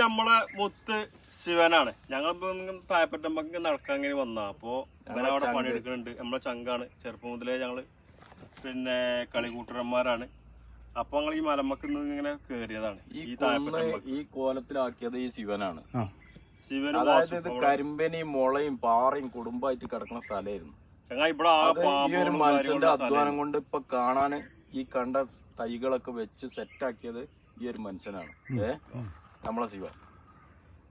നമ്മളെ മുത്ത് ശിവനാണ്. ഞങ്ങൾ തായപ്പറ്റമ്പക്ക് നടക്കാൻ ഇങ്ങനെ വന്ന. അപ്പൊ ഇവനവിടെ പണിയെടുക്കുന്നുണ്ട്. നമ്മളെ ചങ്കാണ്. ചെറുപ്പം മുതലേ ഞങ്ങൾ പിന്നെ കളികൂട്ടരന്മാരാണ്. അപ്പൊ ഞങ്ങൾ ഈ മലമ്മക്ക് ഇങ്ങനെ കേറിയതാണ്. ഈ തായപ്പറ്റമ്പക്ക് ഈ കോലത്തിലാക്കിയത് ഈ ശിവനാണ്. ശിവനും അതായത് ഇത് അവിടെ- കരിമ്പനിയും മുളയും പാറയും കുടുംബമായിട്ട് കിടക്കുന്ന സ്ഥലമായിരുന്നു. ഇവിടെ ഈ ഒരു മനുഷ്യന്റെ അധ്വാനം കൊണ്ട് ഇപ്പൊ കാണാന് ഈ കണ്ട തൈകളൊക്കെ വെച്ച് സെറ്റാക്കിയത് ഈ ഒരു മനുഷ്യനാണ്. ഏ? നമ്മളെ ശിവ.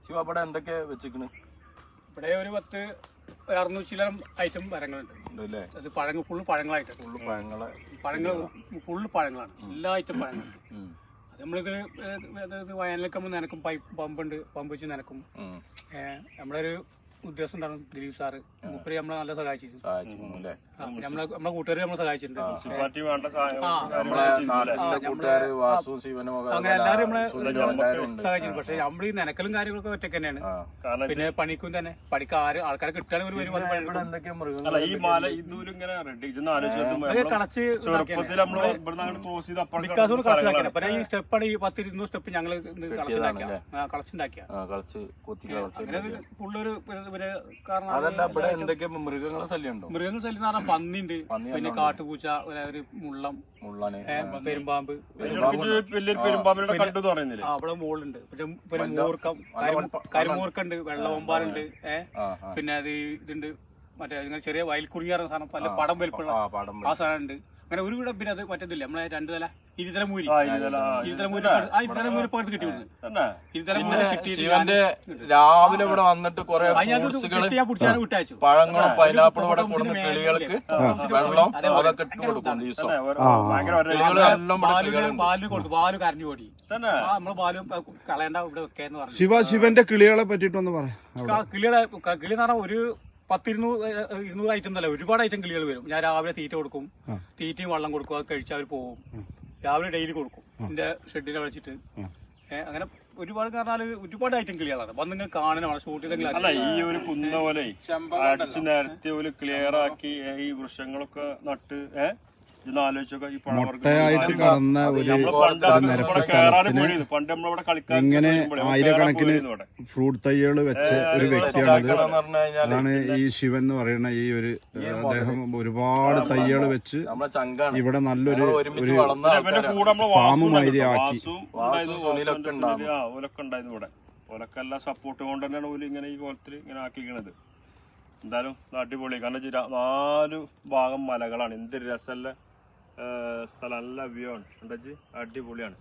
ശിവ അവിടെ എന്തൊക്കെ വെച്ചിക്കണ് ഇവിടെ ഒരു പത്ത് ഒരു അറുന്നൂറ് ചില്ലം ഐറ്റം മരങ്ങളുണ്ട്. ഉണ്ടല്ലേ? അത് പഴങ്ങൾ ഫുള്ള് പഴങ്ങളായിട്ട്. ഫുള്ള് പഴങ്ങളെ. പഴങ്ങൾ ഫുള്ള് പഴങ്ങളാണ്. എല്ലാ ഐറ്റം പഴങ്ങളുണ്ട് അത് നമ്മളിത് അതായത് വയലിലൊക്കെ നമ്മൾ നനക്കും പൈപ്പ് പമ്പുണ്ട് പമ്പ് വെച്ച് നനക്കും. നമ്മളൊരു ഉദ്യോഗസ്ഥൻ ഉണ്ടായിരുന്നു ദിലീപ് സാറ്. മൂപ്പര് നമ്മളെ നല്ല സഹായിച്ചിരുന്നു. നമ്മളെ നമ്മളെ കൂട്ടുകാർ നമ്മളെ സഹായിച്ചിട്ടുണ്ട്. അങ്ങനെ എല്ലാവരും നമ്മളെ സഹായിച്ചിരുന്നു. സഹായിച്ചിട്ടുണ്ട് പക്ഷെ നമ്മൾ ഈ നനക്കലും കാര്യങ്ങളൊക്കെ ഒറ്റയ്ക്ക് തന്നെയാണ്. കാരണം പിന്നെ പണിക്കും തന്നെ. പണിക്കാർ ആൾക്കാരെ കിട്ടുകയാണെങ്കിൽ കളച്ച് അപ്പുറം പിന്നെ ഈ സ്റ്റെപ്പാണ് ഈ പത്ത് ഇരുന്നൂറ് സ്റ്റെപ്പ് ഞങ്ങൾ കളച്ചുണ്ടാക്കിയ കളച്ചുണ്ടാക്കിയ അങ്ങനെ ഒരു പിന്നെ കാരണം അതല്ല ഇവിടെ എന്തൊക്കെ മൃഗങ്ങളെ ശല്യം ഉണ്ടോ? മൃഗങ്ങൾ ശല്യം എന്ന് പറഞ്ഞാൽ പന്നിണ്ട്. ഉണ്ട് പിന്നെ കാട്ടുപൂച്ച പിന്നെ ഒരു മുള്ളം. മുള്ളാന് ഏ, പെരുമ്പാമ്പ്. വലിയൊരു പെരുമ്പാമ്പിനെ കണ്ടു പറയുന്നില്ലേ? ആ, അവിടെ മോളുണ്ട്. പിന്നെ പിന്നെ മൂർക്കം കരിമൂ- കരിമൂർക്കുണ്ട്. വെള്ളവമ്പാലുണ്ട്. ഏഹ് ആ ആ. പിന്നെ അത് ഇതുണ്ട്. മറ്റേ ഇങ്ങനെ ചെറിയ വയൽക്കുറിഞ്ഞ പറഞ്ഞ സാധനം. പല പടം വലിപ്പുള്ള ആ പാടം ആ സാധനം ഉണ്ട് അങ്ങനെ ഒരു വീട് പിന്നെ അത് മറ്റേതില്ല. നമ്മളെ രണ്ടു തല ഇരുതല മൂരി. ആ, ഇരുതല, മൂരി ആ ഇരുതല മൂരി പകർത്ത് കിട്ടി ഇരുതല മൂരി ശിവന്റെ രാവിലെ ഇവിടെ വന്നിട്ട് കുറെ വിട്ടയച്ചു. പഴങ്ങളും പൈനാപ്പിളും ഇവിടെ കൊടുക്കുന്ന കിളികൾക്ക് വെള്ളം അതൊക്കെ ഇട്ട് കൊടുക്കും ദിവസം കൊടുത്തു. കരഞ്ഞു പോടി. നമ്മൾ പാലും കളയണ്ട ഇവിടെ വെക്കേന്ന് പറഞ്ഞു. ശിവ ശിവന്റെ കിളികളെ പറ്റിട്ടൊന്ന് പറയാം കിളിയുടെ കിളി എന്ന് പറഞ്ഞാൽ ഒരു പത്തിരുന്നൂറ് ഇരുന്നൂറ് ഐറ്റം അല്ല ഒരുപാട് ഐറ്റം കിളികൾ വരും. ഞാൻ രാവിലെ തീറ്റ കൊടുക്കും. തീറ്റയും വെള്ളം കൊടുക്കും. അത് കഴിച്ച് അവർ പോകും രാവിലെ ഡെയിലി കൊടുക്കും. എന്റെ ഷെഡിനെ വെച്ചിട്ട് അങ്ങനെ ഒരുപാട് പറഞ്ഞാൽ ഒരുപാട് ഐറ്റം കിളികളാണ്. വന്ന് നിങ്ങൾ കാണണം. ഷൂട്ട് അല്ല ചെയ്തെങ്കിലും ഈ ഒരു കുന്ന പോലെ അടിച്ച് നിരത്തി ഒരു ക്ലിയർ ആക്കി ഈ വൃക്ഷങ്ങളൊക്കെ നട്ട് ഏഹ് മൊട്ടയായിട്ട് കടന്ന ഒരു നിരപ്പ് ഇവിടെ സ്ഥലത്തിന് ഇങ്ങനെ ആയിരക്കണക്കിന്. ഫ്രൂട്ട് തൈകൾ വെച്ച ഒരു വ്യക്തിയാണത്. അതാണ് ഈ ശിവൻ എന്ന് പറയുന്ന ഈ ഒരു അദ്ദേഹം ഒരുപാട് തൈകൾ വെച്ച് ഇവിടെ നല്ലൊരു ഒരു ഫാം മാതിരി ആക്കി. ഓലക്കെല്ലാം സപ്പോർട്ട് കൊണ്ട് തന്നെയാണ് ഓൽ ഇങ്ങനെ ഈ കോലത്തിൽ ഇങ്ങനെ ആക്കിക്കണത് എന്തായാലും അടിപൊളി. കാരണം നാല് ഭാഗം മലകളാണ്. എന്ത് രസമല്ല സ്ഥലം നല്ല വ്യൂ ആണ്. എന്താ അടിപൊളിയാണ്.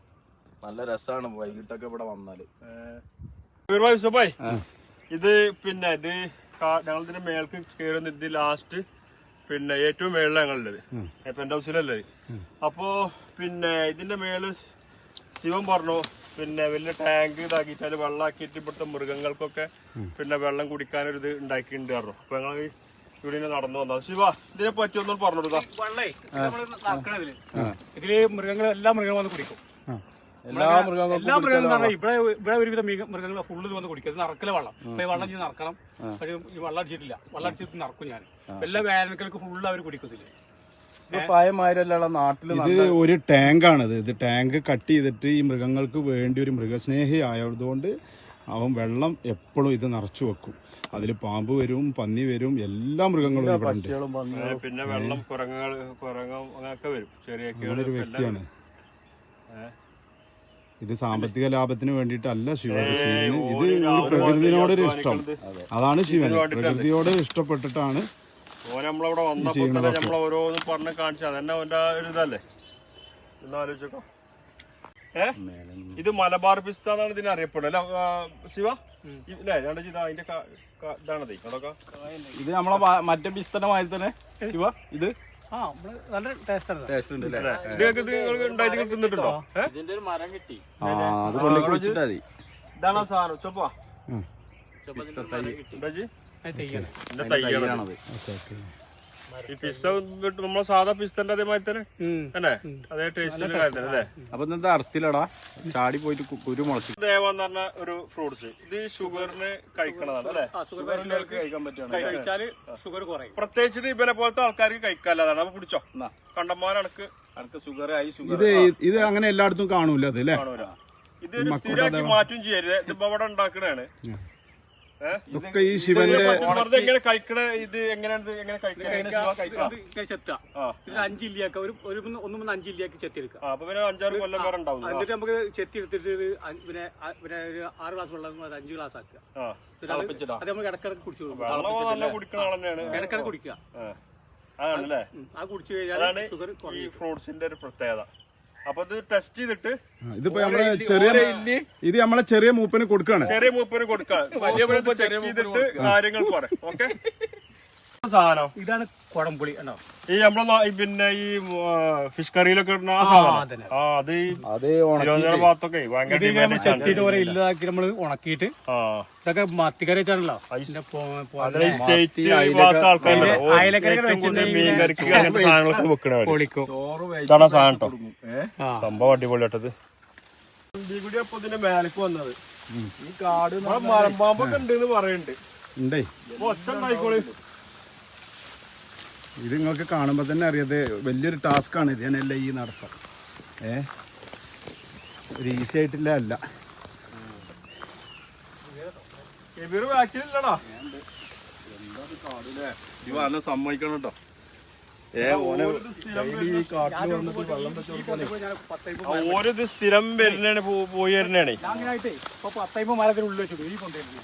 നല്ല രസമാണ് വൈകിട്ടൊക്കെ ഇവിടെ വന്നാൽ. യൂസഫായ്, ഇത് പിന്നെ ഇത് ഞങ്ങളിതിന്റെ മേൾക്ക് കയറുന്ന ഇത് ലാസ്റ്റ് പിന്നെ ഏറ്റവും മേളിലാണ് ഞങ്ങളുള്ളത് പെന്റ് ഹൗസിലല്ലേ അപ്പോ പിന്നെ ഇതിന്റെ മേൾ ശിവൻ പറഞ്ഞു പിന്നെ വലിയ ടാങ്ക് ഇതാക്കിയിട്ട് അതിൽ വെള്ളമാക്കിയിട്ട് ഇവിടുത്തെ മൃഗങ്ങൾക്കൊക്കെ പിന്നെ വെള്ളം കുടിക്കാനൊരു ഇത് ഉണ്ടാക്കിയിട്ടുണ്ട് പറഞ്ഞു. അപ്പൊ ഞങ്ങൾ ഇവിടെ നടന്നു വന്നത് ശിവ ഇതിനെ പറ്റി ഒന്നും പറഞ്ഞു കൊടുക്കാം ഇതിൽ. മൃഗങ്ങൾ എല്ലാ മൃഗങ്ങളും വന്ന് കുടിക്കും. എല്ലാ മൃഗങ്ങളും എല്ലാ മൃഗങ്ങളും പറഞ്ഞാൽ ഇവിടെ ഇവിടെ ഒരുവിധം മൃഗങ്ങൾ ഫുള്ള് വന്ന് കുടിക്കും. ഇത് നടക്കല വെള്ളം. അപ്പൊ ഈ വെള്ളം ചെയ്ത് നറക്കണം പക്ഷെ ഈ വെള്ളം അടിച്ചിട്ടില്ല. വെള്ളം അടിച്ചിട്ട് നറക്കും ഞാൻ എല്ലാ വേനൽക്കൾക്ക് ഫുള്ള് അവർ കുടിക്കത്തില്ല ഇത് ഒരു ടാങ്കാണിത്. ഇത് ടാങ്ക് കട്ട് ചെയ്തിട്ട് ഈ മൃഗങ്ങൾക്ക് വേണ്ടി ഒരു മൃഗസ്നേഹി ആയതുകൊണ്ട് അവൻ വെള്ളം എപ്പോഴും ഇത് നിറച്ചു വെക്കും. അതിൽ പാമ്പ് വരും പന്നി വരും എല്ലാ മൃഗങ്ങളും ഇവിടെ ഉണ്ട് പിന്നെ വെള്ളം കുരങ്ങകൾ വരും. ചെറിയ ഒരു വ്യക്തിയാണ്. ഇത് സാമ്പത്തിക ലാഭത്തിന് വേണ്ടിയിട്ടല്ല ശിവൻ ഇത് പ്രകൃതിനോടൊരു ഇഷ്ടം. അതാണ് ശിവൻ പ്രകൃതിയോട് ഇഷ്ടപ്പെട്ടിട്ടാണ് ഓൻ നമ്മളവിടെ വന്നപ്പോ പറഞ്ഞ് കാണിച്ചു. അതന്നെ അവന്റെ ഒരു ഇതല്ലേ? ഒന്ന് ആലോചിച്ചോ ഏ ഇത് മലബാർ പിസ്ത എന്നാണ് ഇതിനെ അറിയപ്പെടുന്നത്. അല്ല ശിവ? ഇല്ലേ രണ്ട് ഇതാ അതിന്റെ ഇതാണത്. ഇത് നമ്മളെ മറ്റേ മറ്റേ മാതിരി തന്നെ. ശിവ ഇത്? ആ നമ്മൾ നല്ല ടേസ്റ്റ് ഉണ്ട് അല്ലേ? നിങ്ങൾക്ക് ഇത് ഉണ്ടായിട്ട് തിന്നിട്ടുണ്ടോ ഇതിന്റെ ഒരു മരം കിട്ടി. ഇതാണ് സാധനം? ചൊപ്പാ ഈ പിസ്ത കിട്ടും നമ്മളെ സാധാ പിസ്തന്റെ അതേമാതിരി തന്നെ? അതേ ടേസ്റ്റിന്റെ അല്ലേ? അപ്പൊ ഇന്നത്തെ ചാടി പോയിട്ട് കുരു മുളച്ചു. ദേവ എന്ന് പറഞ്ഞ ഒരു ഫ്രൂട്ട്സ്. ഇത് ഷുഗറിന് കഴിക്കണതാണ് അല്ലേ? ഷുഗറിലേക്ക് കഴിക്കാൻ പറ്റുകയാണ് കഴിച്ചാൽ ഷുഗർ കുറയും. പ്രത്യേകിച്ചിട്ട് ഇവരെ പോലത്തെ ആൾക്കാർക്ക് കഴിക്കാല്ലതാണ് അപ്പൊ പിടിച്ചോ കണ്ടന്മാരനക്ക് അനക്ക് ഷുഗർ ആയി ഷുഗർ ഇത് ഇത് അങ്ങനെ എല്ലായിടത്തും കാണൂല അത് അല്ലേ? ഇത് മാറ്റം സ്ഥിരമാക്കി മാറ്റും ചെയ്യരുത്. ഇതിപ്പോ അവിടെ ഉണ്ടാക്കണാണ് ഏഹ് ഇതൊക്കെ ഈ ശിവന്റെ എങ്ങനെ കഴിക്കണ ഇത് എങ്ങനെയാണ് എങ്ങനെ അഞ്ചില്ലിയാക്ക ഒരു ഒരു ഒന്ന് മൂന്ന് അഞ്ചില്ലിയാക്കി ചെത്തിയെടുക്കുക. അഞ്ചാറ് കൊല്ലം ഉണ്ടാവും. എന്നിട്ട് നമുക്ക് ചെത്തി എടുത്തിട്ട് ഇത് അഞ്ച് പിന്നെ പിന്നെ ഒരു ആറ് ഗ്ലാസ് വെള്ളം അഞ്ച് ഗ്ലാസ് ആക്കുക. അത് നമുക്ക് നമ്മൾ ഇടക്കിടക്ക് കുടിച്ചു കൊടുക്കും. ഇടക്കിടക്ക് കുടിക്കുക. ആ. കുടിച്ചു കഴിഞ്ഞാൽ അതാണ് ഷുഗർ ഈ ഫ്രൂട്ട്സിന്റെ ഒരു പ്രത്യേകത. അപ്പൊ ഇത് ടെസ്റ്റ് ചെയ്തിട്ട് ഇതിപ്പോ നമ്മളെ ചെറിയ ഇത് നമ്മളെ ചെറിയ മൂപ്പന് കൊടുക്കാണ്. ചെറിയ മൂപ്പന് കൊടുക്കാം. ചെക്ക് ചെയ്തിട്ട് കാര്യങ്ങൾ പറയാം ഓക്കെ? സാധനം. ഇതാണ് കുടംപുളി ഉണ്ടോ ഈ നമ്മളെ ഈ പിന്നെ ഈ ഫിഷ് കറിയിലൊക്കെ ഇടുന്ന ആ സാധനം. ആ അത് ഈ അത് തിരുവനന്തപുരം ഭാഗത്തൊക്കെ ഭയങ്കര ഇത് നമ്മൾ ഉണക്കിയിട്ട് ഇതൊക്കെ മത്തിക്കറി വെച്ചാണല്ലോ. സംഭവം അടിപൊളിയാട്ടത് കൂടി അപ്പൊ ഇതിന്റെ മേലേക്ക് വന്നത്. ഈ കാട് മലമ്പാമ്പൊക്കെ ഉണ്ട് എന്ന് പറയുന്നുണ്ട് ഒറ്റ ഉണ്ടായിക്കോളി ഇത് നിങ്ങൾക്ക് കാണുമ്പോൾ തന്നെ അറിയാതെ വലിയൊരു ടാസ്ക്കാണ് ഇതിനെല്ലാം ഈ നടത്തം. ഏ? ഒരു ഈസി ആയിട്ടില്ല അല്ല. സമ്മതിക്കണം കേട്ടോ. ഓരോ ഇത് സ്ഥിരം വരുന്നതാണ് പോയി വരുന്നതാണ് ഞാൻ അങ്ങനെ ആയിട്ടേ ഇപ്പൊ പത്തൈമ്പത് മരത്തിന് ഉള്ളിൽ വെച്ചു ഈ കൊണ്ടുവരുന്നു